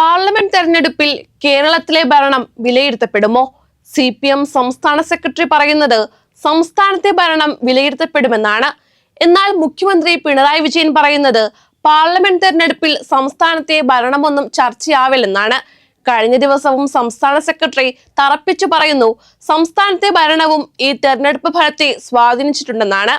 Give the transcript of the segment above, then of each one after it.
Parliament തെരഞ്ഞെടുപ്പിൽ കേരളത്തിലെ ഭരണം വിലയിരുത്തപ്പെടുമോ? സി പി എം സംസ്ഥാന സെക്രട്ടറി പറയുന്നത് സംസ്ഥാനത്തെ ഭരണം വിലയിരുത്തപ്പെടുമെന്നാണ്. എന്നാൽ മുഖ്യമന്ത്രി പിണറായി വിജയൻ പറയുന്നത് പാർലമെന്റ് തെരഞ്ഞെടുപ്പിൽ സംസ്ഥാനത്തെ ഭരണമൊന്നും ചർച്ചയാവില്ലെന്നാണ്. കഴിഞ്ഞ ദിവസവും സംസ്ഥാന സെക്രട്ടറി തറപ്പിച്ചു പറയുന്നു സംസ്ഥാനത്തെ ഭരണവും ഈ തെരഞ്ഞെടുപ്പ് ഫലത്തെ സ്വാധീനിച്ചിട്ടുണ്ടെന്നാണ്.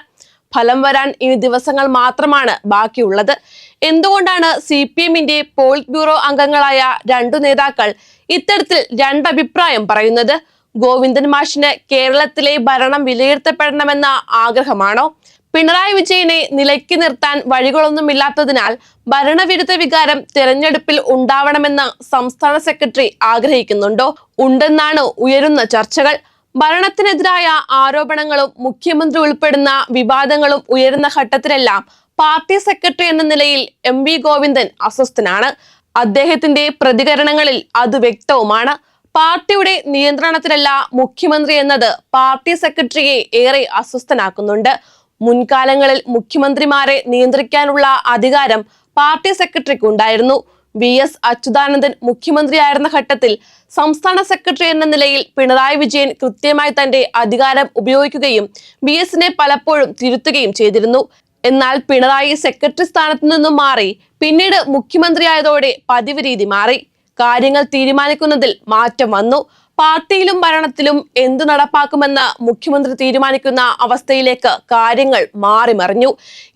ഫലം വരാൻ ഇനി ദിവസങ്ങൾ മാത്രമാണ് ബാക്കിയുള്ളത്. എന്തുകൊണ്ടാണ് സി പി എമ്മിന്റെ പോളിറ്റ് ബ്യൂറോ അംഗങ്ങളായ രണ്ടു നേതാക്കൾ ഇത്തരത്തിൽ രണ്ടഭിപ്രായം പറയുന്നത്? ഗോവിന്ദൻ മാഷിന് കേരളത്തിലെ ഭരണം വിലയിരുത്തപ്പെടണമെന്ന ആഗ്രഹമാണോ? പിണറായി വിജയനെ നിലയ്ക്ക് നിർത്താൻ വഴികളൊന്നുമില്ലാത്തതിനാൽ ഭരണവിരുദ്ധ വികാരം തെരഞ്ഞെടുപ്പിൽ ഉണ്ടാവണമെന്ന് സംസ്ഥാന സെക്രട്ടറി ആഗ്രഹിക്കുന്നുണ്ടോ? ഉണ്ടെന്നാണ് ഉയരുന്ന ചർച്ചകൾ. ഭരണത്തിനെതിരായ ആരോപണങ്ങളും മുഖ്യമന്ത്രി ഉൾപ്പെടുന്ന വിവാദങ്ങളും ഉയരുന്ന ഘട്ടത്തിലെല്ലാം പാർട്ടി സെക്രട്ടറി എന്ന നിലയിൽ എം വി ഗോവിന്ദൻ അസ്വസ്ഥനാണ്. അദ്ദേഹത്തിന്റെ പ്രതികരണങ്ങളിൽ അത് വ്യക്തവുമാണ്. പാർട്ടിയുടെ നിയന്ത്രണത്തിലല്ല മുഖ്യമന്ത്രി എന്നത് പാർട്ടി സെക്രട്ടറിയെ ഏറെ അസ്വസ്ഥനാക്കുന്നുണ്ട്. മുൻകാലങ്ങളിൽ മുഖ്യമന്ത്രിമാരെ നിയന്ത്രിക്കാനുള്ള അധികാരം പാർട്ടി സെക്രട്ടറിക്ക് ഉണ്ടായിരുന്നു വി എസ് അച്യുതാനന്ദൻ മുഖ്യമന്ത്രിയായിരുന്ന ഘട്ടത്തിൽ സംസ്ഥാന സെക്രട്ടറി എന്ന നിലയിൽ പിണറായി വിജയൻ കൃത്യമായി തന്റെ അധികാരം ഉപയോഗിക്കുകയും വി എസിനെ പലപ്പോഴും തിരുത്തുകയും ചെയ്തിരുന്നു. എന്നാൽ പിണറായി സെക്രട്ടറി സ്ഥാനത്തു നിന്നും മാറി പിന്നീട് മുഖ്യമന്ത്രിയായതോടെ പതിവ് രീതി മാറി. കാര്യങ്ങൾ തീരുമാനിക്കുന്നതിൽ മാറ്റം വന്നു. പാർട്ടിയിലും ഭരണത്തിലും എന്തു നടപ്പാക്കുമെന്ന് മുഖ്യമന്ത്രി തീരുമാനിക്കുന്ന അവസ്ഥയിലേക്ക് കാര്യങ്ങൾ മാറിമറിഞ്ഞു.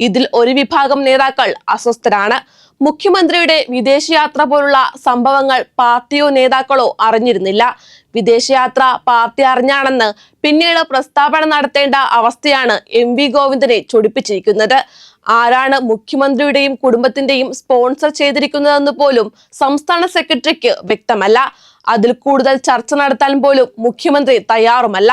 ഇതിൽ ഒരു വിഭാഗം നേതാക്കൾ അസ്വസ്ഥരാണ്. മുഖ്യമന്ത്രിയുടെ വിദേശയാത്ര പോലുള്ള സംഭവങ്ങൾ പാർട്ടിയോ നേതാക്കളോ അറിഞ്ഞിരുന്നില്ല. വിദേശയാത്ര പാർട്ടി അറിഞ്ഞാണെന്ന് പിന്നീട് പ്രസ്താവന നടത്തേണ്ട അവസ്ഥയാണ് എം വി ഗോവിന്ദനെ ചൊടിപ്പിച്ചിരിക്കുന്നത്. ആരാണ് മുഖ്യമന്ത്രിയുടെയും കുടുംബത്തിന്റെയും സ്പോൺസർ ചെയ്തിരിക്കുന്നതെന്ന് പോലും സംസ്ഥാന സെക്രട്ടറിക്ക് വ്യക്തമല്ല. അതിൽ കൂടുതൽ ചർച്ച നടത്താൻ പോലും മുഖ്യമന്ത്രി തയ്യാറുമല്ല.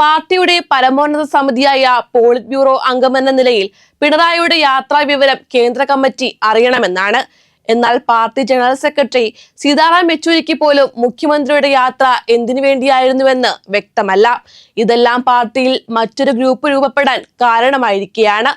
പാർട്ടിയുടെ പരമോന്നത സമിതിയായ പോളിറ്റ് ബ്യൂറോ അംഗമെന്ന നിലയിൽ പിണറായിയുടെ യാത്രാ വിവരം കേന്ദ്ര കമ്മിറ്റി അറിയണമെന്നാണ്. എന്നാൽ പാർട്ടി ജനറൽ സെക്രട്ടറി സീതാറാം യെച്ചൂരിക്ക് പോലും മുഖ്യമന്ത്രിയുടെ യാത്ര എന്തിനു വേണ്ടിയായിരുന്നുവെന്ന് വ്യക്തമല്ല. ഇതെല്ലാം പാർട്ടിയിൽ മറ്റൊരു ഗ്രൂപ്പ് രൂപപ്പെടാൻ കാരണമായിരിക്കുകയാണ്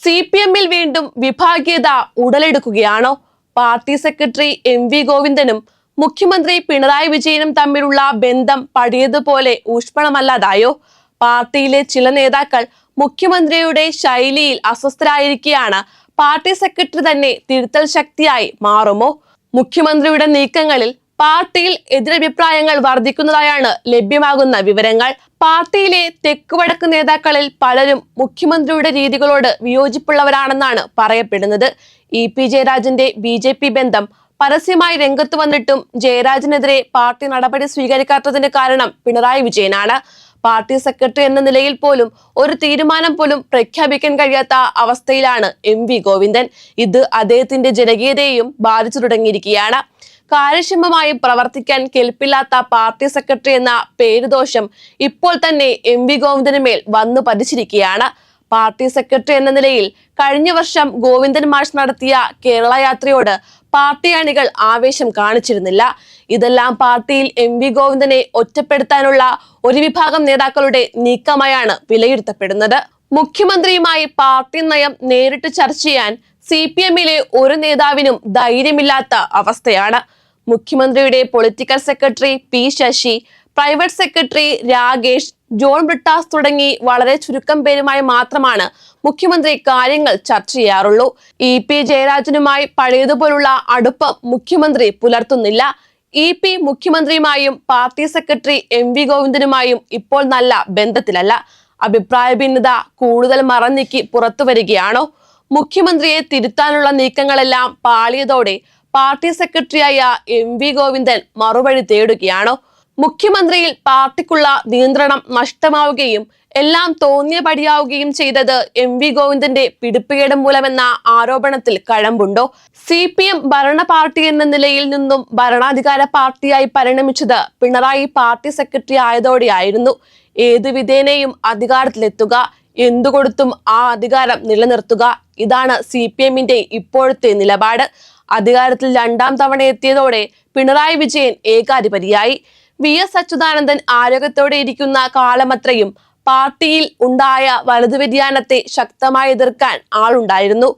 സി പി എമ്മിൽ വീണ്ടും വിഭാഗീയത ഉടലെടുക്കുകയാണോ? പാർട്ടി സെക്രട്ടറി എം വി ഗോവിന്ദനും മുഖ്യമന്ത്രി പിണറായി വിജയനും തമ്മിലുള്ള ബന്ധം പഴയതുപോലെ ഊഷ്മളമല്ലാതായോ? പാർട്ടിയിലെ ചില നേതാക്കൾ മുഖ്യമന്ത്രിയുടെ ശൈലിയിൽ അസ്വസ്ഥരായിരിക്കെയാണ്. പാർട്ടി സെക്രട്ടറി തന്നെ തിരുത്തൽ ശക്തിയായി മാറുമോ? മുഖ്യമന്ത്രിയുടെ നീക്കങ്ങളിൽ പാർട്ടിയിൽ എതിരഭിപ്രായങ്ങൾ വർദ്ധിക്കുന്നതായാണ് ലഭ്യമാകുന്ന വിവരങ്ങൾ. പാർട്ടിയിലെ തെക്കുവടക്ക് നേതാക്കളിൽ പലരും മുഖ്യമന്ത്രിയുടെ രീതികളോട് വിയോജിപ്പുള്ളവരാണെന്നാണ് പറയപ്പെടുന്നത്. ഇ പി ജയരാജന്റെ ബി ജെ പി ബന്ധം പരസ്യമായി രംഗത്ത് വന്നിട്ടും ജയരാജനെതിരെ പാർട്ടി നടപടി സ്വീകരിക്കാത്തതിന് കാരണം പിണറായി വിജയനാണ്. പാർട്ടി സെക്രട്ടറി എന്ന നിലയിൽ പോലും ഒരു തീരുമാനം പോലും പ്രഖ്യാപിക്കാൻ കഴിയാത്ത അവസ്ഥയിലാണ് എം വി ഗോവിന്ദൻ. ഇത് അദ്ദേഹത്തിന്റെ ജനകീയതയെയും ബാധിച്ചു തുടങ്ങിയിരിക്കുകയാണ്. കാര്യക്ഷമമായി പ്രവർത്തിക്കാൻ കെൽപ്പില്ലാത്ത പാർട്ടി സെക്രട്ടറി എന്ന പേരുദോഷം ഇപ്പോൾ തന്നെ എം വി ഗോവിന്ദന് മേൽ വന്നു പതിച്ചിരിക്കുകയാണ്. പാർട്ടി സെക്രട്ടറി എന്ന നിലയിൽ കഴിഞ്ഞ വർഷം ഗോവിന്ദൻ മാഷ് നടത്തിയ കേരള യാത്രയോട് പാർട്ടി അണികൾ ആവേശം കാണിച്ചിരുന്നില്ല. ഇതെല്ലാം പാർട്ടിയിൽ എം വി ഗോവിന്ദനെ ഒറ്റപ്പെടുത്താനുള്ള ഒരു വിഭാഗം നേതാക്കളുടെ നീക്കമായാണ് വിലയിരുത്തപ്പെടുന്നത്. മുഖ്യമന്ത്രിയുമായി പാർട്ടി നയം നേരിട്ട് ചർച്ച ചെയ്യാൻ സി പി എമ്മിലെ ഒരു നേതാവിനും ധൈര്യമില്ലാത്ത അവസ്ഥയാണ്. മുഖ്യമന്ത്രിയുടെ political secretary P Sasi private secretary Rakesh John Brittas തുടങ്ങി വളരെ ചുരുക്കം പേരുമായി മാത്രമാണ് മുഖ്യമന്ത്രി കാര്യങ്ങൾ ചർച്ച ചെയ്യാറുള്ളൂ. ഇ പി ജയരാജനുമായി പഴയതുപോലുള്ള അടുപ്പം മുഖ്യമന്ത്രി പുലർത്തുന്നില്ല. ഇ പി മുഖ്യമന്ത്രിയുമായും പാർട്ടി സെക്രട്ടറി എം വി ഗോവിന്ദനുമായും ഇപ്പോൾ നല്ല ബന്ധത്തിലല്ല. അഭിപ്രായ ഭിന്നത കൂടുതൽ മറന്നീക്കി പുറത്തു വരികയാണോ? മുഖ്യമന്ത്രിയെ തിരുത്താനുള്ള നീക്കങ്ങളെല്ലാം പാളിയതോടെ പാർട്ടി സെക്രട്ടറിയായ എം വി ഗോവിന്ദൻ മറുപടി തേടുകയാണോ? മുഖ്യമന്ത്രിയിൽ പാർട്ടിക്കുള്ള നിയന്ത്രണം നഷ്ടമാവുകയും എല്ലാം തോന്നിയപടിയാവുകയും ചെയ്തത് എം വി ഗോവിന്ദന്റെ പിടിപ്പുകേട് മൂലമെന്ന ആരോപണത്തിൽ കഴമ്പുണ്ടോ? സി പി എം ഭരണ പാർട്ടി എന്ന നിലയിൽ നിന്നും ഭരണാധികാര പാർട്ടിയായി പരിണമിച്ചത് പിണറായി പാർട്ടി സെക്രട്ടറി ആയതോടെയായിരുന്നു. ഏതു വിധേനയും അധികാരത്തിലെത്തുക എന്തുകൊടുത്തും ആ അധികാരം നിലനിർത്തുക ഇതാണ് സി പി എമ്മിന്റെ ഇപ്പോഴത്തെ നിലപാട്. അധികാരത്തിൽ രണ്ടാം തവണ എത്തിയതോടെ പിണറായി വിജയൻ ഏകാധിപതിയായി. വി എസ് അച്യുതാനന്ദൻ ആരോഗ്യത്തോടെ ഇരിക്കുന്ന കാലമത്രയും പാർട്ടിയിൽ ഉണ്ടായ വലതു വ്യതിയാനത്തെ ശക്തമായി എതിർക്കാൻ ആളുണ്ടായിരുന്നു.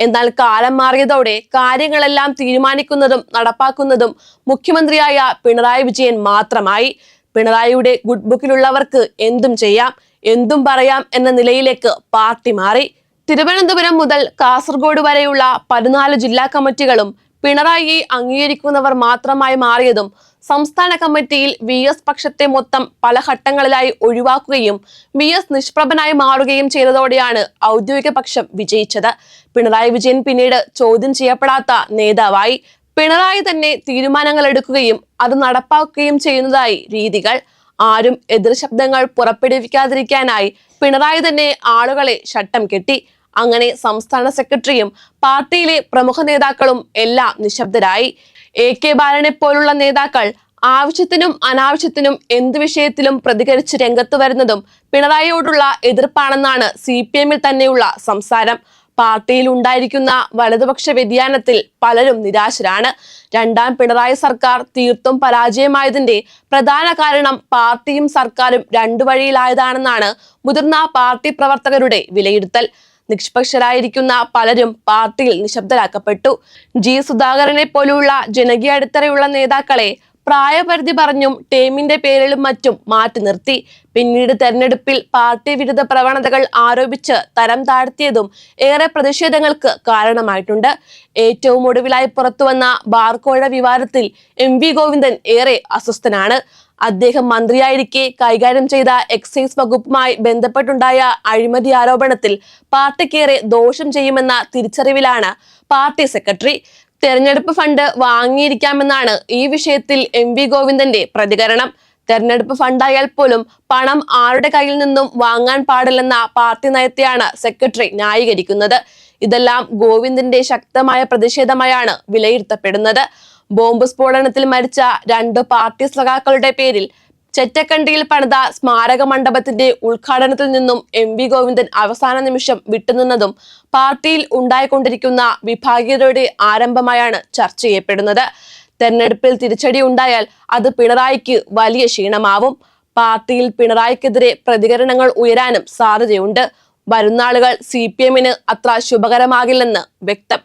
എന്നാൽ കാലം മാറിയതോടെ കാര്യങ്ങളെല്ലാം തീരുമാനിക്കുന്നതും നടപ്പാക്കുന്നതും മുഖ്യമന്ത്രിയായ പിണറായി വിജയൻ മാത്രമായി. പിണറായിയുടെ ഗുഡ് ബുക്കിലുള്ളവർക്ക് എന്തും ചെയ്യാം എന്തും പറയാം എന്ന നിലയിലേക്ക് പാർട്ടി മാറി. തിരുവനന്തപുരം മുതൽ കാസർഗോഡ് വരെയുള്ള പതിനാല് ജില്ലാ കമ്മിറ്റികളും പിണറായിയെ അംഗീകരിക്കുന്നവർ മാത്രമായി മാറിയതും സംസ്ഥാന കമ്മിറ്റിയിൽ വി എസ് പക്ഷത്തെ മൊത്തം പല ഘട്ടങ്ങളിലായി ഒഴിവാക്കുകയും വി എസ് നിഷ്പ്രഭനായി മാറുകയും ചെയ്തതോടെയാണ് ഔദ്യോഗിക പക്ഷം വിജയിച്ചത്. പിണറായി വിജയൻ പിന്നീട് ചോദ്യം ചെയ്യപ്പെടാത്ത നേതാവായി പിണറായി തന്നെ തീരുമാനങ്ങൾ എടുക്കുകയും അത് നടപ്പാക്കുകയും ചെയ്യുന്നതായി രീതികൾ. ആരും എതിർ ശബ്ദങ്ങൾ പുറപ്പെടുവിക്കാതിരിക്കാനായി പിണറായി തന്നെ ആളുകളെ ഷട്ടം കെട്ടി. അങ്ങനെ സംസ്ഥാന സെക്രട്ടറിയും പാർട്ടിയിലെ പ്രമുഖ നേതാക്കളും എല്ലാം നിശബ്ദരായി. എ കെ ബാലനെ പോലുള്ള നേതാക്കൾ ആവശ്യത്തിനും അനാവശ്യത്തിനും എന്ത് വിഷയത്തിലും പ്രതികരിച്ച് രംഗത്ത് വരുന്നതും പിണറായിയോടുള്ള എതിർപ്പാണെന്നാണ് സി പി എമ്മിൽ തന്നെയുള്ള സംസാരം. പാർട്ടിയിൽ ഉണ്ടായിരിക്കുന്ന വലതുപക്ഷ വ്യതിയാനത്തിൽ പലരും നിരാശരാണ്. രണ്ടാം പിണറായി സർക്കാർ തീർത്തും പരാജയമായതിന്റെ പ്രധാന കാരണം പാർട്ടിയും സർക്കാരും രണ്ടു വഴിയിലായതാണെന്നാണ് മുതിർന്ന പാർട്ടി പ്രവർത്തകരുടെ വിലയിരുത്തൽ. നിഷ്പക്ഷരായിരിക്കുന്ന പലരും പാർട്ടിയിൽ നിശബ്ദരാക്കപ്പെട്ടു. ജി. സുധാകരനെ പോലുള്ള ജനകീയ അടിത്തറയുള്ള നേതാക്കളെ പ്രായപരിധി പറഞ്ഞും ടീമിന്റെ പേരിലും മറ്റും മാറ്റി നിർത്തി. പിന്നീട് തെരഞ്ഞെടുപ്പിൽ പാർട്ടി വിരുദ്ധ പ്രവണതകൾ ആരോപിച്ച് തരം താഴ്ത്തിയതും ഏറെ പ്രതിഷേധങ്ങൾക്ക് കാരണമായിട്ടുണ്ട്. ഏറ്റവും ഒടുവിലായി പുറത്തുവന്ന ബാർക്കോഴ വിവാദത്തിൽ എം വി ഗോവിന്ദൻ ഏറെ അസ്വസ്ഥനാണ്. അദ്ദേഹം മന്ത്രിയായിരിക്കെ കൈകാര്യം ചെയ്ത എക്സൈസ് വകുപ്പുമായി ബന്ധപ്പെട്ടുണ്ടായ അഴിമതി ആരോപണത്തിൽ പാർട്ടിക്കേറെ ദോഷം ചെയ്യുമെന്ന തിരിച്ചറിവിലാണ് പാർട്ടി സെക്രട്ടറി തെരഞ്ഞെടുപ്പ് ഫണ്ട് വാങ്ങിയിരിക്കാമെന്നാണ് ഈ വിഷയത്തിൽ എം വി ഗോവിന്ദന്റെ പ്രതികരണം. തെരഞ്ഞെടുപ്പ് ഫണ്ടായാൽ പോലും പണം ആരുടെ കയ്യിൽ നിന്നും വാങ്ങാൻ പാടില്ലെന്ന പാർട്ടി നയത്തെയാണ് സെക്രട്ടറി ന്യായീകരിക്കുന്നത്. ഇതെല്ലാം ഗോവിന്ദന്റെ ശക്തമായ പ്രതിഷേധമായാണ് വിലയിരുത്തപ്പെടുന്നത്. ബോംബ് സ്ഫോടനത്തിൽ മരിച്ച രണ്ട് പാർട്ടി സഖാക്കളുടെ പേരിൽ ചെറ്റക്കണ്ടിയിൽ പണിത സ്മാരക മണ്ഡപത്തിന്റെ ഉദ്ഘാടനത്തിൽ നിന്നും എം വി ഗോവിന്ദൻ അവസാന നിമിഷം വിട്ടുനിന്നതും പാർട്ടിയിൽ ഉണ്ടായിക്കൊണ്ടിരിക്കുന്ന വിഭാഗീയതയുടെ ആരംഭമായാണ് ചർച്ച ചെയ്യപ്പെടുന്നത്. തെരഞ്ഞെടുപ്പിൽ തിരിച്ചടി ഉണ്ടായാൽ അത് പിണറായിക്ക് വലിയ ക്ഷീണമാവും. പാർട്ടിയിൽ പിണറായിക്കെതിരെ പ്രതികരണങ്ങൾ ഉയരാനും സാധ്യതയുണ്ട്. വരുന്നാളുകൾ സി പി എമ്മിന് അത്ര ശുഭകരമാകില്ലെന്ന് വ്യക്തം.